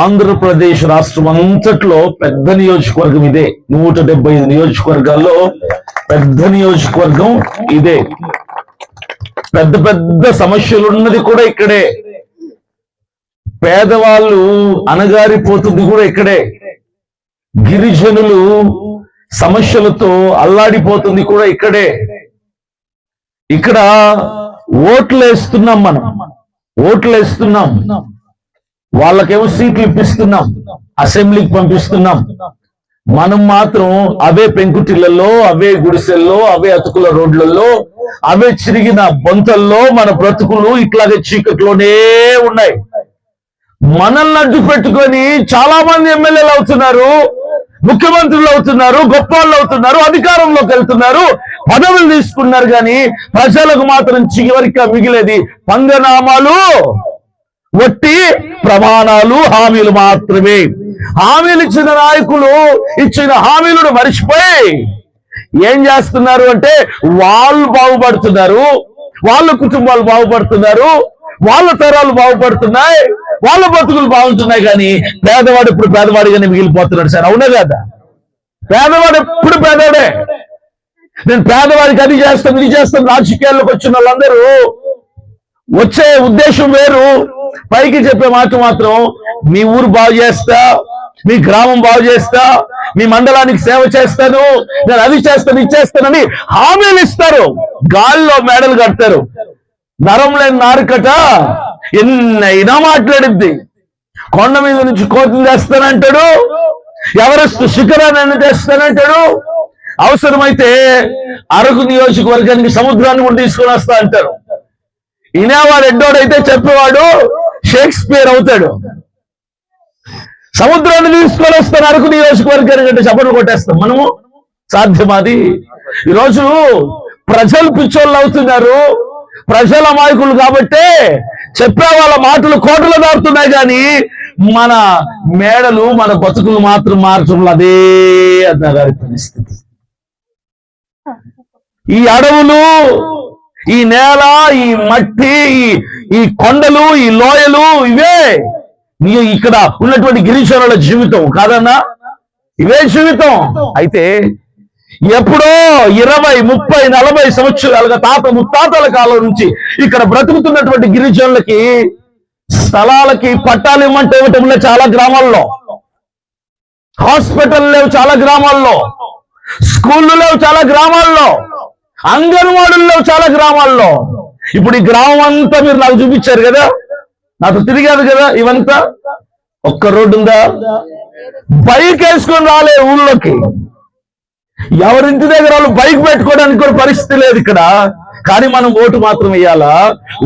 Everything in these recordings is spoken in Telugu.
ఆంధ్రప్రదేశ్ రాష్ట్రం అంతట్లో పెద్ద నియోజకవర్గం ఇదే. నూట డెబ్బై ఐదు నియోజకవర్గాల్లో పెద్ద నియోజకవర్గం ఇదే. పెద్ద పెద్ద సమస్యలు ఉన్నది కూడా ఇక్కడే. పేదవాళ్ళు అణగారిపోతుంది కూడా ఇక్కడే. గిరిజనులు సమస్యలతో అల్లాడిపోతుంది కూడా ఇక్కడే. ఇక్కడ ఓట్లు వేస్తున్నాం మనం. ఓట్లు వేస్తున్నాం వాళ్ళకేమో సీట్లు ఇప్పిస్తున్నాం అసెంబ్లీకి పంపిస్తున్నాం. మనం మాత్రం అవే పెంకుటిళ్ళలో అవే గుడిసెల్లో అవే అతుకుల రోడ్లలో అవే చిరిగిన బొంతల్లో మన బ్రతుకులు ఇట్లాగే చీకట్లోనే ఉన్నాయి. మనల్ని అడ్డు పెట్టుకొని చాలా మంది ఎమ్మెల్యేలు అవుతున్నారు ముఖ్యమంత్రులు అవుతున్నారు గొప్ప వాళ్ళు అవుతున్నారు అధికారంలోకి వెళ్తున్నారు పదవులు తీసుకున్నారు కానీ ప్రజలకు మాత్రం చివరిగా మిగిలేది పంగనామాలు. వట్టి ప్రమాణాలు హామీలు మాత్రమే. హామీలు ఇచ్చిన నాయకులు ఇచ్చిన హామీలను మరిచిపోయి ఏం చేస్తున్నారు అంటే వాళ్ళు బాగుపడుతున్నారు వాళ్ళ కుటుంబాలు బాగుపడుతున్నారు వాళ్ళ తరాలు బాగుపడుతున్నాయి వాళ్ళ బతుకులు బాగుంటున్నాయి కానీ పేదవాడు ఇప్పుడు పేదవాడిగానే మిగిలిపోతున్నాడు సార్. అవునా కదా? పేదవాడు ఎప్పుడు పేదవాడే? నేను పేదవాడికి అది చేస్తాను ఇది చేస్తాను రాజకీయాల్లోకి వచ్చిన వాళ్ళందరూ వచ్చే ఉద్దేశం వేరు. పైకి చెప్పే మాట మాత్రం మీ ఊరు బాగు చేస్తా మీ గ్రామం బాగు చేస్తా మీ మండలానికి సేవ చేస్తాను నేను అది చేస్తాను ఇచ్చేస్తానని హామీలు ఇస్తారు. గాల్లో మేడలు కడతారు. నరం లేని నారుకట ఎన్నైనా మాట్లాడిద్ది. కొండ మీద నుంచి కోతలు తెస్తానంటాడు ఎవరెస్ట్ శిఖరాన్ని తెస్తానంటాడు. అవసరమైతే అరకు నియోజకవర్గానికి సముద్రాన్ని కూడా తీసుకొని వస్తా అంటారు. ఇనేవాడు ఎడ్డోడైతే చెప్పేవాడు షేక్స్పియర్ అవుతాడు. సముద్రాన్ని తీసుకొని వస్తాను అరకు నియోజకవర్గానికి అంటే చప్పట్లు కొట్టేస్తాం మనము. సాధ్యమాది. ఈరోజు ప్రజలు పిచ్చోళ్ళు అవుతున్నారు. ప్రజల అమాయకులు కాబట్టే చెప్పే వాళ్ళ మాటలు కోటలు దాటుతున్నాయి కానీ మన మేడలు మన బతుకులు మాత్రం మార్చడం అదే అన్నగారి పరిస్థితి. ఈ అడవులు ఈ నేల ఈ మట్టి ఈ- కొండలు ఈ లోయలు ఇవే. నీ ఇక్కడ ఉన్నటువంటి గిరీశ్వరుల జీవితం కాదన్నా? ఇవే జీవితం. అయితే ఎప్పుడో ఇరవై ముప్పై నలభై సంవత్సరాలుగా తాత ముత్తాతల కాలం నుంచి ఇక్కడ బ్రతుకుతున్నటువంటి గిరిజనులకి స్థలాలకి పట్టాలు ఇవ్వమంటే ఇవ్వటం లేదు చాలా గ్రామాల్లో. హాస్పిటల్ లేవు చాలా గ్రామాల్లో. స్కూళ్ళు లేవు చాలా గ్రామాల్లో. అంగన్వాడులు చాలా గ్రామాల్లో. ఇప్పుడు ఈ గ్రామం అంతా మీరు నాకు చూపించారు కదా. నాతో తిరిగారు కదా ఇవంతా. ఒక్క రోడ్డు ఉందా? బైక్ వేసుకొని రాలే ఊళ్ళోకి. ఎవరింటి దగ్గర వాళ్ళు బైక్ పెట్టుకోవడానికి కూడా పరిస్థితి లేదు ఇక్కడ. కానీ మనం ఓటు మాత్రం వేయాలా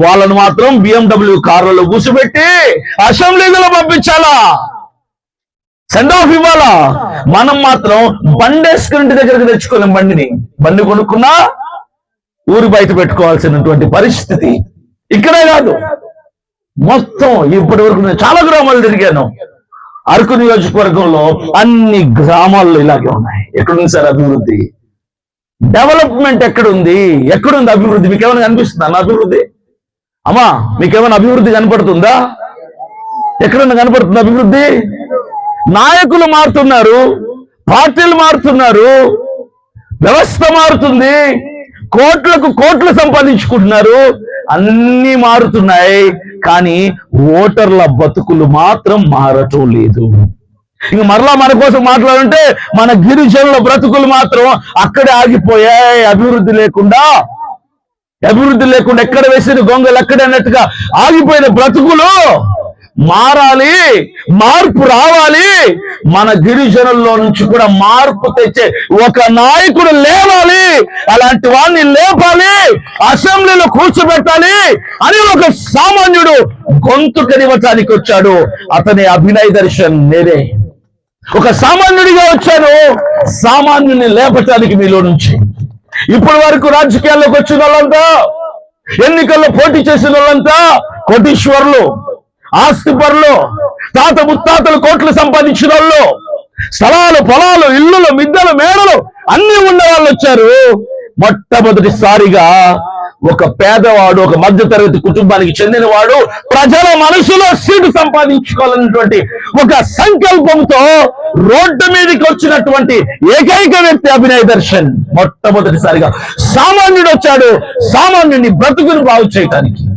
వాళ్ళను మాత్రం బిఎండబ్ల్యూ కార్లలో కూర్చోబెట్టి అసెంబ్లీలో పంపించాలా? సెండ్ ఆఫ్ ఇవ్వాలా? మనం మాత్రం బండి వేసుకుని ఇంటి దగ్గరకు తెచ్చుకోలేం బండిని. బండి కొనుక్కున్నా ఊరి బయట పెట్టుకోవాల్సినటువంటి పరిస్థితి ఇక్కడే కాదు. మొత్తం ఇప్పటి వరకు నేను చాలా గ్రామాలు తిరిగాను. అరకు నియోజకవర్గంలో అన్ని గ్రామాల్లో ఇలాగే ఉన్నాయి. ఎక్కడుంది సార్ అభివృద్ధి? డెవలప్మెంట్ ఎక్కడుంది? ఎక్కడుంది అభివృద్ధి? మీకు ఏమైనా కనిపిస్తుందా నా అభివృద్ధి? అమ్మా మీకేమైనా అభివృద్ధి కనపడుతుందా? ఎక్కడన్నా కనపడుతుంది అభివృద్ధి? నాయకులు మారుతున్నారు పార్టీలు మారుతున్నారు వ్యవస్థ మారుతుంది. కోట్లకు కోట్లు సంపాదించుకుంటున్నారు. అన్ని మారుతున్నాయి. కానీ ఓటర్ల బతుకులు మాత్రం మారటం లేదు. ఇంక మరలా మన కోసం మాట్లాడుంటే మన గిరిజనుల బ్రతుకులు మాత్రం అక్కడే ఆగిపోయాయి. అభివృద్ధి లేకుండా అభివృద్ధి లేకుండా ఎక్కడ వేసిన గొంగలు ఎక్కడ అన్నట్టుగా ఆగిపోయిన బ్రతుకులు మారాలి మార్పు రావాలి. మన గిరిజనుల్లో నుంచి కూడా మార్పు తెచ్చే ఒక నాయకుడు లేవాలి. అలాంటి వాడిని లేపాలి అసెంబ్లీలో కూర్చోబెట్టాలి అని ఒక సామాన్యుడు గొంతు కనివటానికి వచ్చాడు. అతని అభినయ దర్శన్ నేనే. ఒక సామాన్యుడిగా వచ్చాను సామాన్యుని లేపటానికి మీలో నుంచి. ఇప్పటి వరకు రాజకీయాల్లోకి వచ్చిన వాళ్ళంతా ఎన్నికల్లో పోటీ చేసిన వాళ్ళంతా కోటీశ్వరులు. ఆస్తిపరులు తాత ముత్తాతలు కోట్లు సంపాదించిన వాళ్ళు స్థలాలు పొలాలు ఇల్లులు మిద్దలు మేడలు అన్ని ఉన్న వాళ్ళు వచ్చారు. మొట్టమొదటిసారిగా ఒక పేదవాడు ఒక మధ్యతరగతి కుటుంబానికి చెందినవాడు ప్రజల మనసులో సీటు సంపాదించుకోవాలన్నటువంటి ఒక సంకల్పంతో రోడ్డు మీదకి వచ్చినటువంటి ఏకైక వ్యక్తి అభినయ దర్శన్. మొట్టమొదటిసారిగా సామాన్యుడు వచ్చాడు. సామాన్యుడిని బ్రతుకుని బాగు చేయటానికి.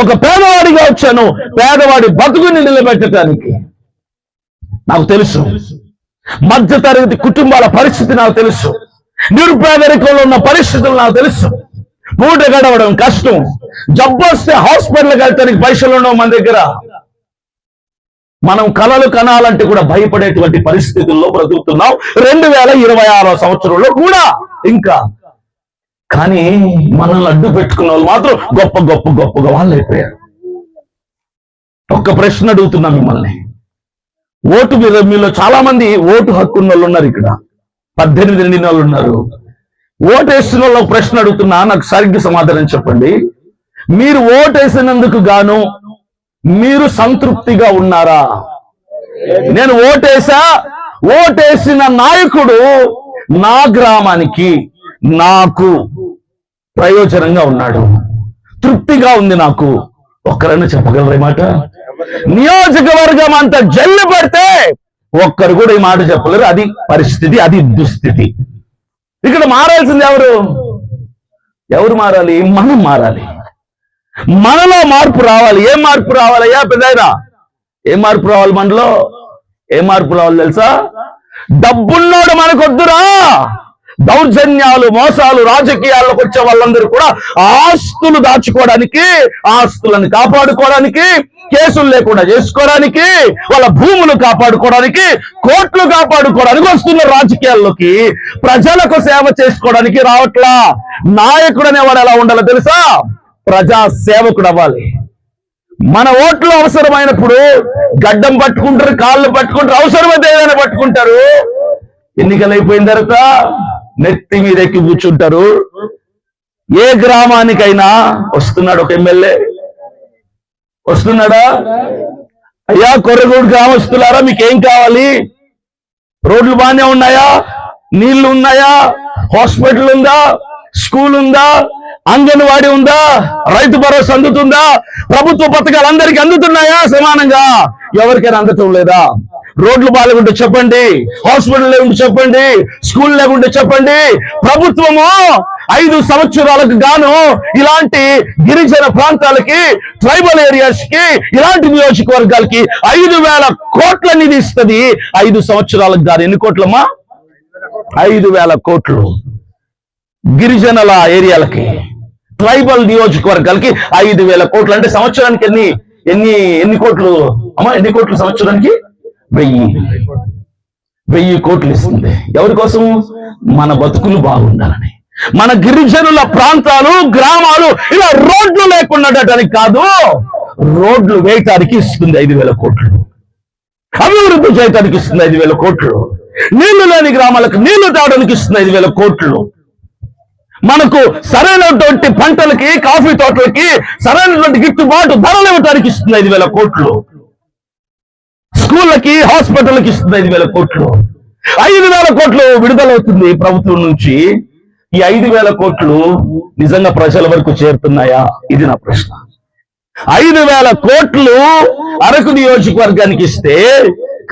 ఒక పేదవాడిగా వచ్చాను. పేదవాడి బతుకుని నిలబెట్టడానికి. నాకు తెలుసు. మధ్య తరగతి కుటుంబాల పరిస్థితి నాకు తెలుసు. నిరుపేదరికంలో ఉన్న పరిస్థితులు నాకు తెలుసు. పూట గడవడం కష్టం. జబ్బు వస్తే హాస్పిటల్కి వెళ్తానికి పైసలు ఉండవు మన దగ్గర. మనం కలలు కనాలంటే కూడా భయపడేటువంటి పరిస్థితుల్లో బ్రతుకుతున్నాం. రెండు వేల ఇరవై ఆరో సంవత్సరంలో కూడా ఇంకా కానీ మనల్ని అడ్డు పెట్టుకున్న వాళ్ళు మాత్రం గొప్ప గొప్ప గొప్పగా వాళ్ళు అయిపోయారు. ఒక్క ప్రశ్న అడుగుతున్నా మిమ్మల్ని. ఓటు మీద మీలో చాలా మంది ఓటు హక్కు ఉన్న వాళ్ళు ఉన్నారు ఇక్కడ. పద్దెనిమిది నిండిన వాళ్ళు ఉన్నారు. ఓటు వేసిన వాళ్ళు ఒక ప్రశ్న అడుగుతున్నా నాకు సరిగ్గా సమాధానం చెప్పండి. మీరు ఓటు వేసినందుకు గాను మీరు సంతృప్తిగా ఉన్నారా? నేను ఓటేసా ఓటేసిన నాయకుడు నా గ్రామానికి నాకు ప్రయోజనంగా ఉన్నాడు. తృప్తిగా ఉంది నాకు. ఒక్కరైనా చెప్పగలరా మాట? నియోజకవర్గం అంత జల్లు పడితే ఒక్కరు కూడా ఈ మాట చెప్పలేరు. అది పరిస్థితి అది దుస్థితి. ఇక్కడ మారాల్సింది ఎవరు? ఎవరు మారాలి? మనం మారాలి. మనలో మార్పు రావాలి. ఏం మార్పు రావాలయ్యా పెద్దయినా? ఏం మార్పు రావాలి మనలో ఏం మార్పు రావాలి తెలుసా? డబ్బున్నోడు మనకొద్దురా! దౌర్జన్యాలు మోసాలు రాజకీయాల్లోకి వచ్చే వాళ్ళందరూ కూడా ఆస్తులు దాచుకోవడానికి ఆస్తులను కాపాడుకోవడానికి కేసులు లేకుండా చేసుకోవడానికి వాళ్ళ భూములు కాపాడుకోవడానికి కోట్లు కాపాడుకోవడానికి వస్తున్న రాజకీయాల్లోకి ప్రజలకు సేవ చేసుకోవడానికి రావట్లా? నాయకుడు అనేవాడు ఎలా ఉండాలో తెలుసా? ప్రజా సేవకుడు అవ్వాలి. మన ఓట్లు అవసరమైనప్పుడు గడ్డం పట్టుకుంటారు కాళ్ళు పట్టుకుంటారు అవసరమైతే ఏదైనా పట్టుకుంటారు. ఎన్నికలు అయిపోయిన తర్వాత నెత్తి మీద ఎక్కి కూర్చుంటారు. ఏ గ్రామానికైనా వస్తున్నాడు ఒక ఎమ్మెల్యే. వస్తున్నాడా? అయ్యా కొర్రగూడు గ్రామస్తులారా మీకేం కావాలి? రోడ్లు బాగానే ఉన్నాయా? నీళ్ళు ఉన్నాయా? హాస్పిటల్ ఉందా? స్కూల్ ఉందా? అంగన్వాడి ఉందా? రైతు భరోసా అందుతుందా? ప్రభుత్వ పథకాలు అందరికీ అందుతున్నాయా? సమానంగా ఎవరికైనా అందటం లేదా? రోడ్లు బాగాలేకుంటే చెప్పండి హాస్పిటల్ లేకుంటే చెప్పండి స్కూల్ లేకుంటే చెప్పండి. ప్రభుత్వము ఐదు సంవత్సరాలకు గాను ఇలాంటి గిరిజన ప్రాంతాలకి ట్రైబల్ ఏరియాస్కి ఇలాంటి నియోజకవర్గాలకి ఐదు వేల కోట్ల నిధి ఇస్తుంది. ఐదు సంవత్సరాలకు గాను ఎన్ని కోట్లమ్మా? ఐదు వేల కోట్లు. గిరిజనుల ఏరియాలకి ట్రైబల్ నియోజకవర్గాలకి ఐదు వేల కోట్లు. అంటే సంవత్సరానికి ఎన్ని ఎన్ని ఎన్ని కోట్లు? అమ్మా ఎన్ని కోట్లు సంవత్సరానికి? వెయ్యి. వెయ్యి కోట్లు ఇస్తుంది. ఎవరి కోసం? మన బతుకులు బాగుండాలని. మన గిరిజనుల ప్రాంతాలు గ్రామాలు ఇలా రోడ్లు లేకుండా ఉండటానికి కాదు రోడ్లు వేయటానికి ఇస్తుంది ఐదు వేల కోట్లు. అభివృద్ధి చేయటానికి ఇస్తుంది ఐదు వేల కోట్లు. నీళ్ళు లేని గ్రామాలకు నీళ్ళు తాగడానికి ఇస్తుంది ఐదు వేల కోట్లు. మనకు సరైనటువంటి పంటలకి కాఫీ తోటలకి సరైనటువంటి గిట్టుబాటు ధరలు ఇవ్వడానికి ఇస్తుంది ఐదు వేల కోట్లు. స్కూళ్ళకి హాస్పిటల్కి ఇస్తుంది ఐదు వేల కోట్లు. ఐదు వేల కోట్లు విడుదలవుతుంది ప్రభుత్వం నుంచి. ఈ ఐదు వేల కోట్లు నిజంగా ప్రజల వరకు చేరుతున్నాయా? ఇది నా ప్రశ్న. ఐదు వేల కోట్లు అరకు నియోజకవర్గానికి ఇస్తే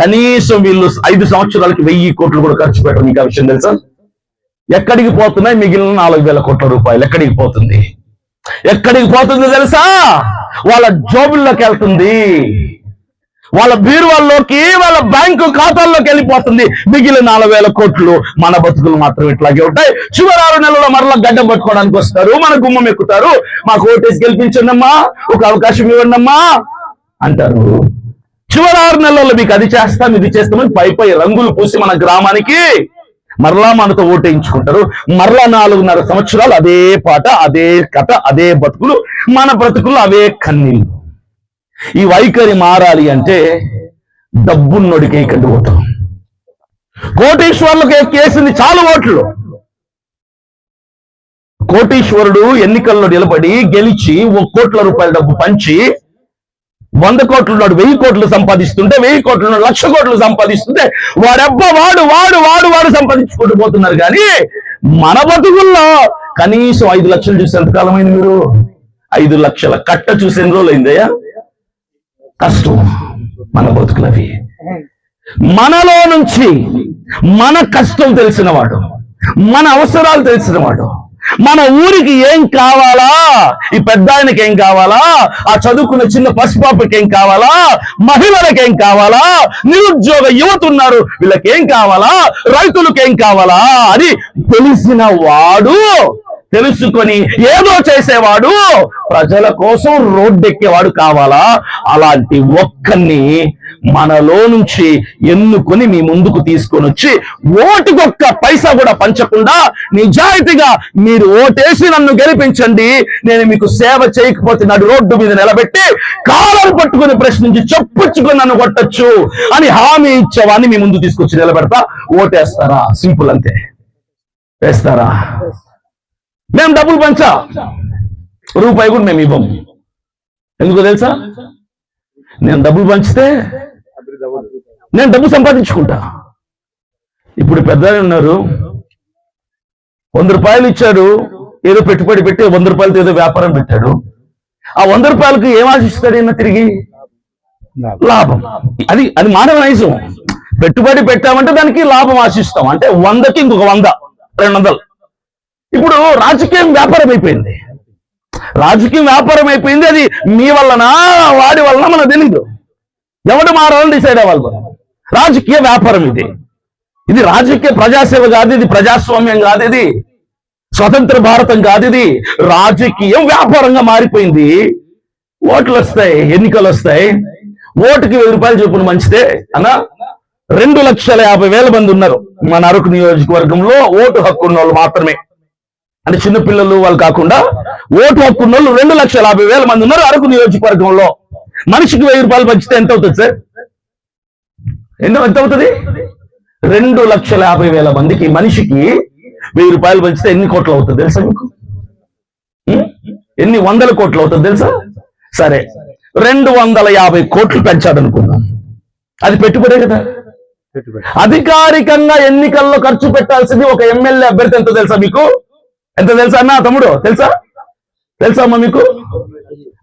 కనీసం వీళ్ళు ఐదు సంవత్సరాలకి వెయ్యి కోట్లు కూడా ఖర్చు పెట్టడం మీకు విషయం తెలుసా? ఎక్కడికి పోతున్నాయి? మిగిలిన నాలుగు వేల కోట్ల రూపాయలు ఎక్కడికి పోతుంది? ఎక్కడికి పోతుంది తెలుసా? వాళ్ళ జోబుల్లోకి వెళ్తుంది. వాళ్ళ బీరువాల్లోకి వాళ్ళ బ్యాంకు ఖాతాల్లోకి వెళ్ళిపోతుంది. మిగిలిన నాలుగు వేల కోట్లు మన బతుకులు మాత్రం ఇట్లాగే ఉంటాయి. చివరి ఆరు నెలల్లో మరలా గడ్డం పట్టుకోవడానికి వస్తారు. మన గుమ్మం ఎక్కుతారు. మాకు ఓటేసి గెలిపించండమ్మా. ఒక అవకాశం ఇవ్వండమ్మా. అంటారు. చివరి ఆరు నెలల్లో మీకు అది చేస్తాం ఇది చేస్తామని పై పై రంగులు పూసి మన గ్రామానికి మరలా మనతో ఓటేయించుకుంటారు. మరలా నాలుగున్నర సంవత్సరాలు అదే పాట అదే కథ అదే బతుకులు. మన బ్రతుకులు అవే కన్నీళ్ళు. ఈ వైఖరి మారాలి అంటే డబ్బున్నోడికి ఇక్కడ ఓటు కోటీశ్వరులకు కేసింది చాలు ఓట్లు. కోటీశ్వరుడు ఎన్నికల్లో నిలబడి గెలిచి ఒక కోట్ల రూపాయల డబ్బు పంచి వంద కోట్లు నాడు వెయ్యి కోట్లు సంపాదిస్తుంటే వెయ్యి కోట్లు నాడు లక్ష కోట్లు సంపాదిస్తుంటే వాడబ్బ వాడు వాడు వాడు వాడు సంపాదించుకుంటూ పోతున్నారు కానీ మన బతుకుల్లో కనీసం ఐదు లక్షలు చూసి ఎంతకాలమైంది మీరు? ఐదు లక్షల కట్ట చూసి ఎన్ని రోజులు అయిందయ్యా కష్టం మన బతుకులవి. మనలో నుంచి మన కష్టం తెలిసినవాడు మన అవసరాలు తెలిసినవాడు మన ఊరికి ఏం కావాలా ఈ పెద్ద ఆయనకి ఏం కావాలా ఆ చదువుకున్న చిన్న పసిపాపకి ఏం కావాలా మహిళలకు ఏం కావాలా నిరుద్యోగ యువత ఉన్నారు వీళ్ళకి ఏం కావాలా రైతులకు ఏం కావాలా అని తెలిసిన వాడు తెలుసుకొని ఏదో చేసేవాడు ప్రజల కోసం రోడ్డెక్కేవాడు కావాలా? అలాంటి ఒక్కరిని మనలో నుంచి ఎన్నుకొని మీ ముందుకు తీసుకొని వచ్చి ఓటుకొక్క పైసా కూడా పంచకుండా నిజాయితీగా మీరు ఓటేసి నన్ను గెలిపించండి. నేను మీకు సేవ చేయకపోతే నడు రోడ్డు మీద నిలబెట్టి కాలం పట్టుకుని ప్రశ్నించి చెప్పుచ్చుకొని నన్ను కొట్టచ్చు అని హామీ ఇచ్చేవాడిని మీ ముందు తీసుకొచ్చి నిలబెడతా. ఓటేస్తారా? సింపుల్ అంతే. వేస్తారా? మేము డబ్బులు పంచా. రూపాయి కూడా మేము ఇవ్వము ఎందుకో తెలుసా? నేను డబ్బులు పంచితే నేను డబ్బు సంపాదించుకుంటా. ఇప్పుడు పెద్ద ఉన్నారు. వంద రూపాయలు ఇచ్చాడు. ఏదో పెట్టుబడి పెట్టి వంద రూపాయలతో ఏదో వ్యాపారం పెట్టాడు. ఆ వంద రూపాయలకు ఏం ఆశిస్తాడు ఈయన తిరిగి? లాభం. అది అది మానవ నైజం పెట్టుబడి పెట్టామంటే దానికి లాభం ఆశిస్తాం. అంటే వందకి ఇంకొక వంద రెండు వందలు. ఇప్పుడు రాజకీయం వ్యాపారం అయిపోయింది రాజకీయం వ్యాపారం అయిపోయింది అది మీ వలన వాడి వలన మనకు తెలీదు ఎవడు మారాలని డిసైడ్ అవ్వాలి రాజకీయ వ్యాపారం ఇది. ఇది రాజకీయ ప్రజాసేవ కాదు ఇది ప్రజాస్వామ్యం కాదు ఇది స్వతంత్ర భారతం కాదు ఇది రాజకీయం వ్యాపారంగా మారిపోయింది. ఓట్లు వస్తాయి ఎన్నికలు వస్తాయి. ఓటుకి వెయ్యి రూపాయలు చొప్పున మంచిదే అన్నా రెండు లక్షల యాభై వేల మంది ఉన్నారు మన అరకు నియోజకవర్గంలో ఓటు హక్కు ఉన్న వాళ్ళు మాత్రమే. అంటే చిన్నపిల్లలు వాళ్ళు కాకుండా ఓటు హక్కు ఉన్న వాళ్ళు రెండు లక్షల యాభై వేల మంది ఉన్నారు అరకు నియోజకవర్గంలో. మనిషికి వెయ్యి రూపాయలు పంచితే ఎంత అవుతుంది సార్? ఎన్నో ఎంత అవుతుంది? రెండు లక్షల యాభై వేల మందికి మనిషికి వెయ్యి రూపాయలు పంచితే ఎన్ని కోట్లు అవుతుంది తెలుసా మీకు? ఎన్ని వందల కోట్లు అవుతుంది తెలుసా? సరే రెండు వందల యాభై కోట్లు పెంచాడు అనుకుందాం అది పెట్టుబడే కదా. అధికారికంగా ఎన్నికల్లో ఖర్చు పెట్టాల్సింది ఒక ఎమ్మెల్యే అభ్యర్థి ఎంత తెలుసా మీకు? ఎంత తెలుసా అన్న తమ్ముడు? తెలుసా? తెలుసా అమ్మా మీకు?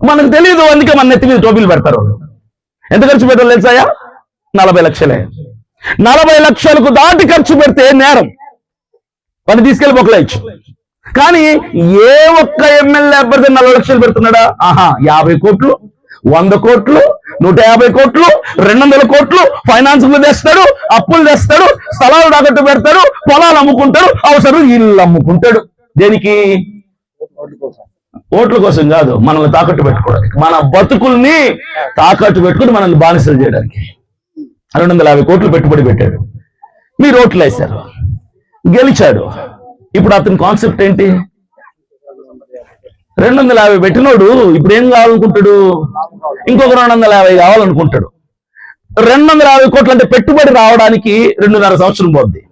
మనకు తెలియదు అందుకే మన నెత్తి మీద టోపీలు పెడతారు. ఎంత ఖర్చు పెట్టాలి తెలుసాయా నలభై లక్షలే. నలభై లక్షలకు దాటి ఖర్చు పెడితే నేరం. వాడిని తీసుకెళ్ళి బొక్కలేయచ్చు కానీ ఏ ఒక్క ఎమ్మెల్యే అభ్యర్థి నలభై లక్షలు పెడుతున్నాడా? ఆహా యాభై కోట్లు వంద కోట్లు నూట యాభై కోట్లు రెండు వందల కోట్లు ఫైనాన్సులు తెస్తాడు అప్పులు తెస్తాడు స్థలాలు తాకట్టు పెడతాడు పొలాలు అమ్ముకుంటాడు అవసరం ఇల్లు అమ్ముకుంటాడు. దేనికి? ఓట్ల కోసం కాదు మనల్ని తాకట్టు పెట్టుకోవడానికి. మన బతుకుల్ని తాకట్టు పెట్టుకుని మనల్ని బానిసలు చేయడానికి. రెండు వందల యాభై కోట్లు పెట్టుబడి పెట్టాడు. మీరు ఓట్లు వేశారు. గెలిచాడు. ఇప్పుడు అతని కాన్సెప్ట్ ఏంటి? రెండు వందల యాభై పెట్టినోడు ఇప్పుడు ఏం కావాలనుకుంటాడు? ఇంకొక రెండు వందల యాభై కావాలనుకుంటాడు. రెండు వందల యాభై కోట్లు అంటే పెట్టుబడి రావడానికి రెండున్నర సంవత్సరం పోద్ది.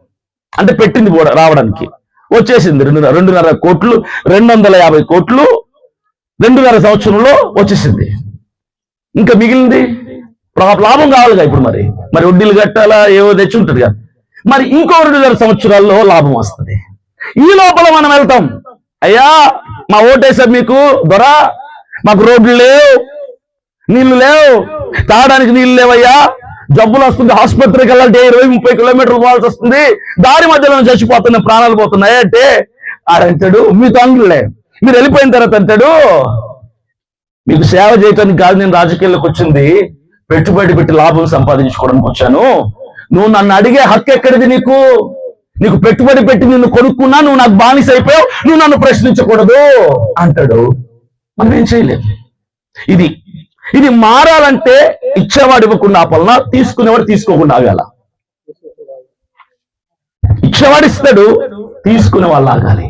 అంటే పెట్టింది రావడానికి. వచ్చేసింది. రెండున్నర రెండున్నర కోట్లు రెండు వందల యాభై కోట్లు రెండున్నర సంవత్సరంలో వచ్చేసింది. ఇంకా మిగిలింది? లాభం కావాలిగా ఇప్పుడు మరి. మరి వడ్డీలు కట్టాలా? ఏవో తెచ్చి ఉంటుంది కదా. మరి ఇంకో రెండున్నర సంవత్సరాల్లో లాభం వస్తుంది. ఈ లోపల మనం వెళ్తాం. అయ్యా మా ఓటేసారు మీకు దొరా. మాకు రోడ్లు లేవు. నీళ్ళు లేవు. తాగడానికి నీళ్ళు లేవయ్యా. జబ్బులు వస్తుంది ఆసుపత్రికి వెళ్ళాలంటే ఇరవై ముప్పై కిలోమీటర్లు పోవాల్సి వస్తుంది. దారి మధ్యలో చచ్చిపోతున్నాయి ప్రాణాలు పోతున్నాయి. అంటే ఆడంటాడు మీతో అంగులే మీరు వెళ్ళిపోయిన తర్వాత అంటాడు మీకు సేవ చేయటానికి కాదు నేను రాజకీయాల్లోకి వచ్చింది. పెట్టుబడి పెట్టి లాభం సంపాదించుకోవడానికి వచ్చాను. నువ్వు నన్ను అడిగే హక్కు ఎక్కడిది నీకు? నీకు పెట్టుబడి పెట్టి నిన్ను కొనుక్కున్నా నువ్వు నాకు బానిస అయిపోయావు నువ్వు నన్ను ప్రశ్నించకూడదు. అంటాడు. మనం ఏం చేయలేదు ఇది ఇది మారాలంటే ఇచ్చేవాడు ఇవ్వకుండా ఆపాలన తీసుకునేవాడు తీసుకోకుండా ఆగాల. ఇచ్చేవాడు ఇస్తాడు తీసుకునే వాళ్ళు ఆగాలి.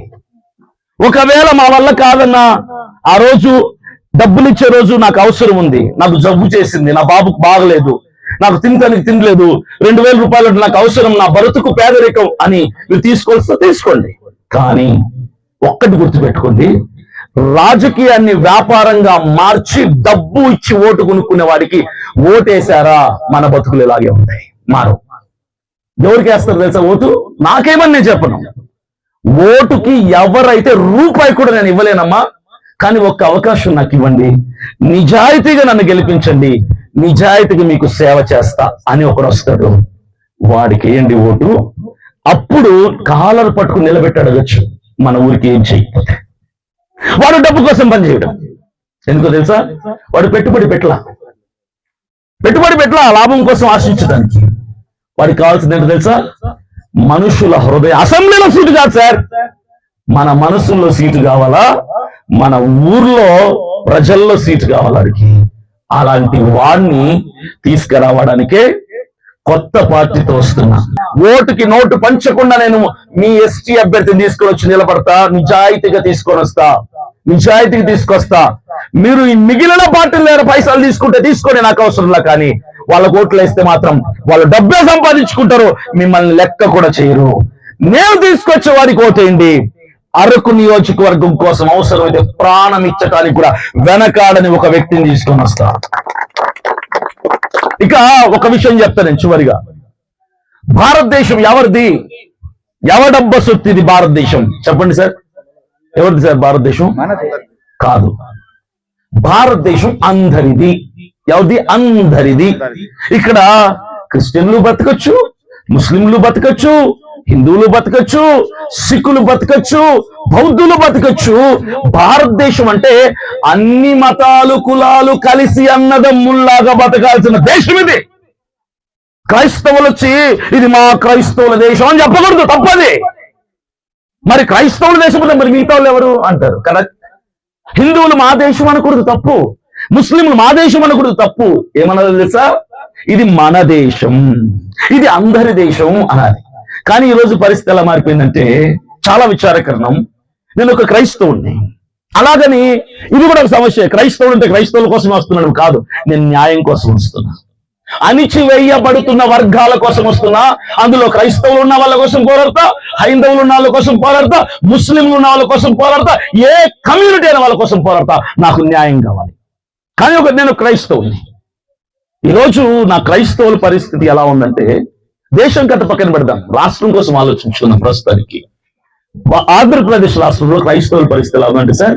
ఒకవేళ మా వల్ల కాదన్నా ఆ రోజు డబ్బులు ఇచ్చే రోజు నాకు అవసరం ఉంది. నాకు జబ్బు చేసింది నా బాబుకు బాగలేదు నాకు తినటానికి తినలేదు రెండు వేల రూపాయలు నాకు అవసరం నా బ్రతుకు పేదరికం అని మీరు తీసుకోవాల్సిన తీసుకోండి. కానీ ఒక్కటి గుర్తుపెట్టుకోండి రాజకీయాన్ని వ్యాపారంగా మార్చి డబ్బు ఇచ్చి ఓటు కొనుక్కునే వాడికి ఓటేశారా? మన బతుకులు ఇలాగే ఉంటాయి. మారు. ఎవరికి వేస్తారు తెలుసా ఓటు? నాకేమని నేను చెప్పను. ఓటుకి ఎవరైతే రూపాయి కూడా నేను ఇవ్వలేనమ్మా కానీ ఒక్క అవకాశం నాకు ఇవ్వండి. నిజాయితీగా నన్ను గెలిపించండి. నిజాయితీగా మీకు సేవ చేస్తా అని ఒకడు వస్తాడు. వాడికి ఏంటి ఓటు. అప్పుడు కాలర్ పట్టుకుని నిలబెట్టి అడగచ్చు. మన ఊరికి ఏం చేయకపోతే. వాడు డబ్బు కోసం పనిచేయడం ఎందుకో తెలుసా? వాడు పెట్టుబడి పెట్టలా. పెట్టుబడి పెట్టలా లాభం కోసం ఆశించడానికి. వాడికి కావాల్సింది ఏంటో తెలుసా? మనుషుల హృదయ అసెంబ్లీలో సీటు కాదు సార్. మన మనసుల్లో సీటు కావాలా? మన ఊర్లో ప్రజల్లో సీటు కావాలా వాడికి? అలాంటి వాడిని తీసుకురావడానికే కొత్త పార్టీతో వస్తున్నా. ఓటుకి నోటు పంచకుండా నేను మీ ఎస్టీ అభ్యర్థిని తీసుకొని వచ్చి నిలబడతా నిజాయితీగా తీసుకొని వస్తా. నిజాయితీకి తీసుకొస్తా. మీరు ఈ మిగిలిన పార్టీలు దగ్గర పైసలు తీసుకుంటే తీసుకొని నాకు అవసరంలా కానీ వాళ్ళ ఓట్లు వేస్తే మాత్రం వాళ్ళు డబ్బే సంపాదించుకుంటారు. మిమ్మల్ని లెక్క కూడా చేయరు. నేను తీసుకొచ్చే వారికి ఓటేయండి అరకు నియోజకవర్గం కోసం అవసరమైతే ప్రాణం ఇచ్చటానికి కూడా వెనకాడని ఒక వ్యక్తిని తీసుకొని వస్తా. ఇక ఒక విషయం చెప్తా నేను చివరిగా. భారతదేశం ఎవరిది? ఎవడబ్బ సొత్తిది భారతదేశం? చెప్పండి సార్. ఎవరిది సార్? భారతదేశం? కాదు. భారతదేశం అందరిది. ఎవరిది? అందరిది. ఇక్కడ క్రిస్టియన్లు బతకచ్చు ముస్లింలు బతకచ్చు హిందువులు బతకచ్చు సిక్కులు బతకచ్చు బౌద్ధులు బతకచ్చు. భారతదేశం అంటే అన్ని మతాలు కులాలు కలిసి అన్నదమ్ముల్లాగా బతకాల్సిన దేశం ఇది. క్రైస్తవులు వచ్చి ఇది మా క్రైస్తవుల దేశం అని చెప్పకూడదు తప్పది. మరి క్రైస్తవుల దేశం మరి మిగతా వాళ్ళు ఎవరు అంటారు? కదా? హిందువులు మా దేశం అనకూడదు తప్పు. ముస్లింలు మా దేశం అనకూడదు తప్పు. ఏమన్నది తెలుసా? ఇది మన దేశం. ఇది అందరి దేశం అనాలి. కానీ ఈరోజు పరిస్థితి ఎలా మారిపోయిందంటే చాలా విచారకరణం. నేను ఒక క్రైస్తవుడిని అలాగని ఇది కూడా ఒక సమస్య. క్రైస్తవుడు అంటే క్రైస్తవుల కోసం వస్తున్నాడు కాదు. నేను న్యాయం కోసం వస్తున్నాను అణిచివేయబడుతున్న వర్గాల కోసం వస్తున్నా. అందులో క్రైస్తవులు ఉన్న వాళ్ళ కోసం పోరాడతా హైందవులు ఉన్న వాళ్ళ కోసం పోరాడతా ముస్లింలు ఉన్న వాళ్ళ కోసం పోరాడతా ఏ కమ్యూనిటీ అయిన వాళ్ళ కోసం పోరాడతా నాకు న్యాయం కావాలి. కానీ ఒక నేను క్రైస్తవుని. ఈరోజు నా క్రైస్తవుల పరిస్థితి ఎలా ఉందంటే దేశం కట్ట పక్కన పెడదాం రాష్ట్రం కోసం ఆలోచించుకున్నాం ప్రస్తుతానికి. ఆంధ్రప్రదేశ్ రాష్ట్రంలో క్రైస్తవుల పరిస్థితి ఎలా ఉందంటే సార్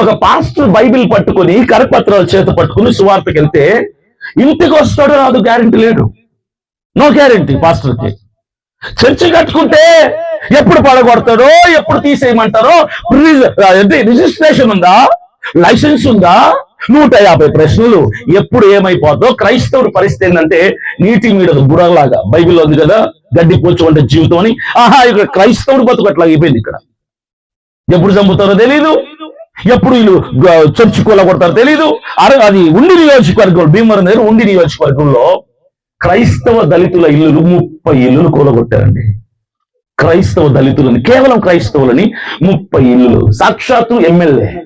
ఒక పాస్టర్ బైబిల్ పట్టుకొని కరపత్రాలు చేత పట్టుకుని సువార్తకి వెళ్తే ఇంటికి వస్తాడో రాదు గ్యారెంటీ లేడు. నో గ్యారెంటీ పాస్టర్కి చర్చి కట్టుకుంటే ఎప్పుడు పడగొడతాడో ఎప్పుడు తీసేయమంటారో రిజ- రిజిస్ట్రేషన్ ఉందా? లైసెన్స్ ఉందా? నూట యాభై ప్రశ్నలు. ఎప్పుడు ఏమైపోతుందో క్రైస్తవుడి పరిస్థితి ఏంటంటే నీటి మీద బుడలాగా బైబిల్ ఉంది కదా గడ్డి పోచుకుంటే జీవితం అని. ఆహా ఇక్కడ క్రైస్తవుడు బతుకు అట్లా అయిపోయింది ఇక్కడ. ఎప్పుడు చంపుతారో తెలీదు. ఎప్పుడు వీళ్ళు చర్చి కొడతారో తెలీదు. అరే అది ఉండి నియోజకవర్గం భీమవరం దగ్గర ఉండి నియోజకవర్గంలో క్రైస్తవ దళితుల ఇల్లులు ముప్పై ఇల్లులు కూలగొట్టారండి. క్రైస్తవ దళితులని కేవలం క్రైస్తవులని ముప్పై ఇల్లులు. సాక్షాత్తు ఎమ్మెల్యే.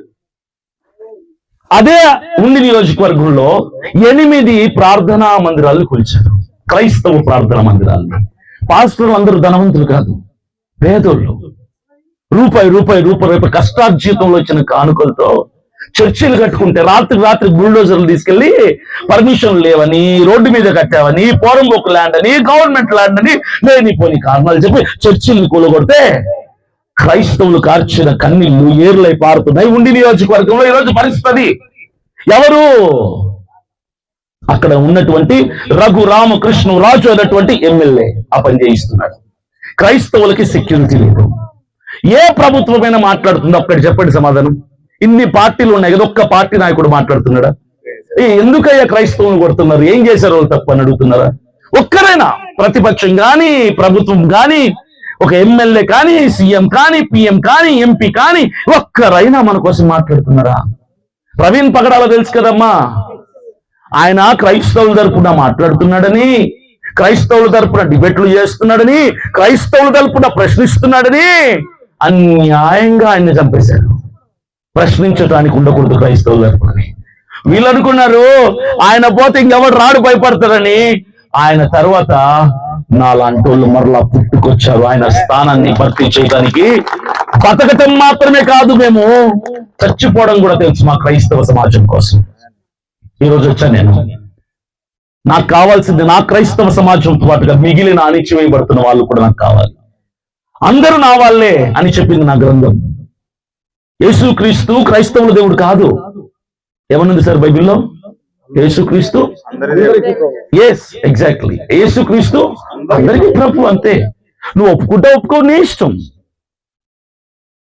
అదే ఉండి నియోజకవర్గంలో ఎనిమిది ప్రార్థనా మందిరాలు కూల్చారు. క్రైస్తవ ప్రార్థనా మందిరాలు. పాస్టర్లు అందరూ ధనవంతులు కాదు పేదోళ్ళు. రూపాయి రూపాయి రూపాయి రూపాయి కష్టార్జితంలో వచ్చిన కానుకలతో చర్చిలు కట్టుకుంటే రాత్రి రాత్రి బుల్డోజర్లు తీసుకెళ్ళి పర్మిషన్ లేవని రోడ్డు మీద కట్టావని పోరంబోకు ల్యాండ్ అని గవర్నమెంట్ ల్యాండ్ అని లేనిపోని కారణాలు చెప్పి చర్చిల్ని కూలగొడితే క్రైస్తవులు కార్చిన కన్నీళ్ళు ఏర్లై పారుతున్నాయి ఉండి నియోజకవర్గంలో ఈరోజు పరిస్థితి. ఎవరు? అక్కడ ఉన్నటువంటి రఘు రామకృష్ణ రాజు అనేటువంటి ఎమ్మెల్యే ఆ పని చేయిస్తున్నాడు క్రైస్తవులకి సెక్యూరిటీ లేదు. ఏ ప్రభుత్వమైనా మాట్లాడుతుందో అక్కడ చెప్పండి సమాధానం. ఇన్ని పార్టీలు ఉన్నాయి కదా ఒక్క పార్టీ నాయకుడు మాట్లాడుతున్నాడా? ఎందుకయ్యా క్రైస్తవులు కొడుతున్నారు? ఏం చేశారు వాళ్ళు తప్పు అని అడుగుతున్నారా? ఒక్కరైనా ప్రతిపక్షం కానీ ప్రభుత్వం కానీ ఒక ఎమ్మెల్యే కానీ సీఎం కానీ పిఎం కానీ ఎంపీ కానీ ఒక్కరైనా మన కోసం మాట్లాడుతున్నారా? ప్రవీణ్ పగడాల తెలుసు కదమ్మా? ఆయన క్రైస్తవుల తరపున మాట్లాడుతున్నాడని క్రైస్తవుల తరపున డిబేట్లు చేస్తున్నాడని క్రైస్తవుల తరపున ప్రశ్నిస్తున్నాడని అన్యాయంగా ఆయన్ని చంపేశారు. ప్రశ్నించడానికి ఉండకూడదు క్రైస్తవులు అనుకుని వీళ్ళు అనుకున్నారు ఆయన పోతే ఇంకెవడు రాడు భయపడతారని. ఆయన తర్వాత నాలాంటి వాళ్ళు మరలా పుట్టుకొచ్చారు. ఆయన స్థానాన్ని భర్తీ చేయడానికి బతకటం మాత్రమే కాదు మేము. చచ్చిపోవడం కూడా తెలుసు మా క్రైస్తవ సమాజం కోసం. ఈరోజు వచ్చాను నేను? నాకు కావాల్సింది నా క్రైస్తవ సమాజంతో పాటుగా మిగిలిన అణిచివేయబడుతున్న వాళ్ళు కూడా నాకు కావాలి. అందరూ నా వాళ్ళే అని చెప్పింది నా గ్రంథం. యేసుక్రీస్తు క్రైస్తవుల దేవుడు కాదు. ఏమనుంది సార్ బైబిల్లో? యేసుక్రీస్తు ఎస్ ఎగ్జాక్ట్లీ యేసుక్రీస్తు అందరికీ ప్రభు అంతే. నువ్వు ఒప్పుకుంటే ఒప్పుకో నీ ఇష్టం.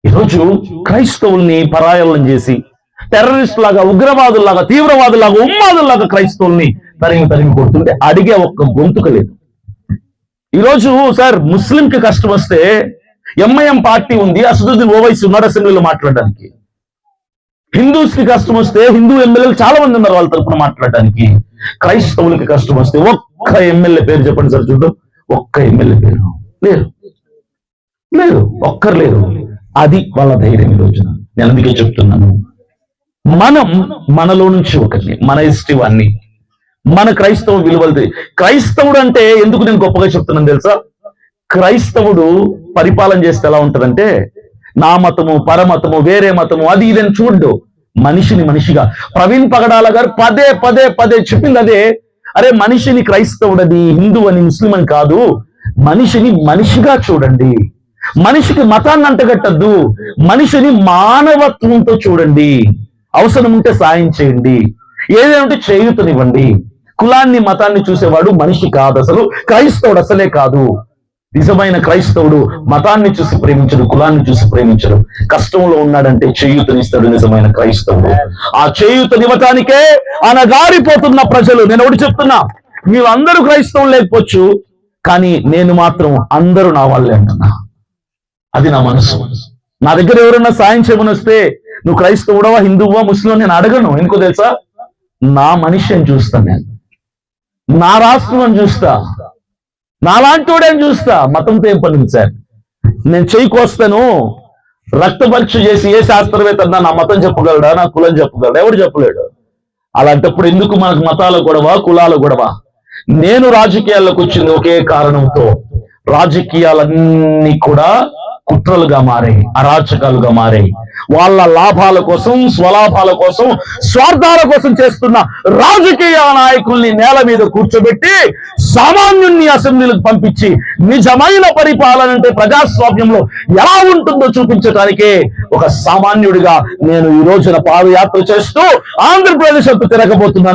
ఈరోజు క్రైస్తవుల్ని పరాయలం చేసి టెర్రరిస్ట్ లాగా ఉగ్రవాదుల్లాగా తీవ్రవాదులాగా ఉమ్మాదుల్లాగా క్రైస్తవుల్ని తరిమి తరిమి కొడుతుంటే అడిగే ఒక్క గొంతుక లేదు. ఈరోజు సార్ ముస్లింకి కష్టం వస్తే ఎంఐఎం పార్టీ ఉంది అసదుద్దీన్ ఓవైసీ ఉన్నారు అసెంబ్లీలో మాట్లాడడానికి. హిందూస్కి కష్టం వస్తే హిందూ ఎమ్మెల్యేలు చాలా మంది ఉన్నారు వాళ్ళ తరఫున మాట్లాడడానికి. క్రైస్తవులకి కష్టం వస్తే ఒక్క ఎమ్మెల్యే పేరు చెప్పండి సార్ చూద్దాం. ఒక్క ఎమ్మెల్యే పేరు. లేరు. లేరు. ఒక్కరు లేరు. అది వాళ్ళ ధైర్యం ఈ రోజున. నేను అందుకే చెప్తున్నాను. మనం మనలో నుంచి ఒకరిని మన ఇష్టవాన్ని మన క్రైస్తవ విలువలది. క్రైస్తవుడు అంటే ఎందుకు నేను గొప్పగా చెప్తున్నాను తెలుసా? క్రైస్తవుడు పరిపాలన చేస్తే ఎలా ఉంటదంటే నా మతము పరమతము వేరే మతము అది ఇదని చూడు. మనిషిని మనిషిగా. ప్రవీణ్ పగడాల గారు పదే పదే పదే చెప్పింది అదే. అరే మనిషిని క్రైస్తవుడని హిందూ అని ముస్లిం అని కాదు. మనిషిని మనిషిగా చూడండి. మనిషికి మతాన్ని అంటగట్టద్దు. మనిషిని మానవత్వంతో చూడండి. అవసరం ఉంటే సాయం చేయండి. ఏదైనా ఉంటే చేయుతనివ్వండి. కులాన్ని మతాన్ని చూసేవాడు మనిషి కాదు అసలు. క్రైస్తవుడు అసలే కాదు. నిజమైన క్రైస్తవుడు మతాన్ని చూసి ప్రేమించడు కులాన్ని చూసి ప్రేమించడు. కష్టంలో ఉన్నాడంటే చేయూతనిస్తాడు నిజమైన క్రైస్తవుడు. ఆ చేయూతనివ్వటానికే అనగారిపోతున్న ప్రజలు. నేను ఒకటి చెప్తున్నా మీరు అందరూ క్రైస్తవులు లేకపోవచ్చు కానీ నేను మాత్రం అందరూ నా వాళ్ళే అంటున్నా. అది నా మనసు. నా దగ్గర ఎవరన్నా సాయం చేయమని వస్తే నువ్వు క్రైస్తవుడవా హిందువా ముస్లిం నేను అడగను. ఎందుకో తెలుసా? నా మనిషి అని చూస్తాను నేను. నా రాష్ట్రం అని చూస్తా. నాలాంటి అని చూస్తా? మతంతో ఏం పని సార్ నేను చెయ్యి కోస్తాను. రక్త పరీక్ష చేసి ఏ శాస్త్రవేత్త నా మతం చెప్పగలడా? నా కులం చెప్పగలడా? ఎవడు చెప్పలేడు. అలాంటప్పుడు ఎందుకు మనకు మతాల గొడవ కులాల గొడవ? నేను రాజకీయాల్లోకి వచ్చింది ఒకే కారణంతో. రాజకీయాలన్నీ కూడా కుట్రలుగా మారాయి అరాచకాలుగా మారాయి వాళ్ళ లాభాల కోసం స్వలాభాల కోసం స్వార్థాల కోసం చేస్తున్న రాజకీయ నాయకుల్ని నేల మీద కూర్చోబెట్టి సామాన్యుల్ని అసెంబ్లీలకు పంపించి నిజమైన పరిపాలన అంటే ప్రజాస్వామ్యంలో ఎలా ఉంటుందో చూపించడానికే ఒక సామాన్యుడిగా నేను ఈ రోజున పాదయాత్ర చేస్తూ ఆంధ్రప్రదేశ్ అంతా తిరగబోతున్నాను.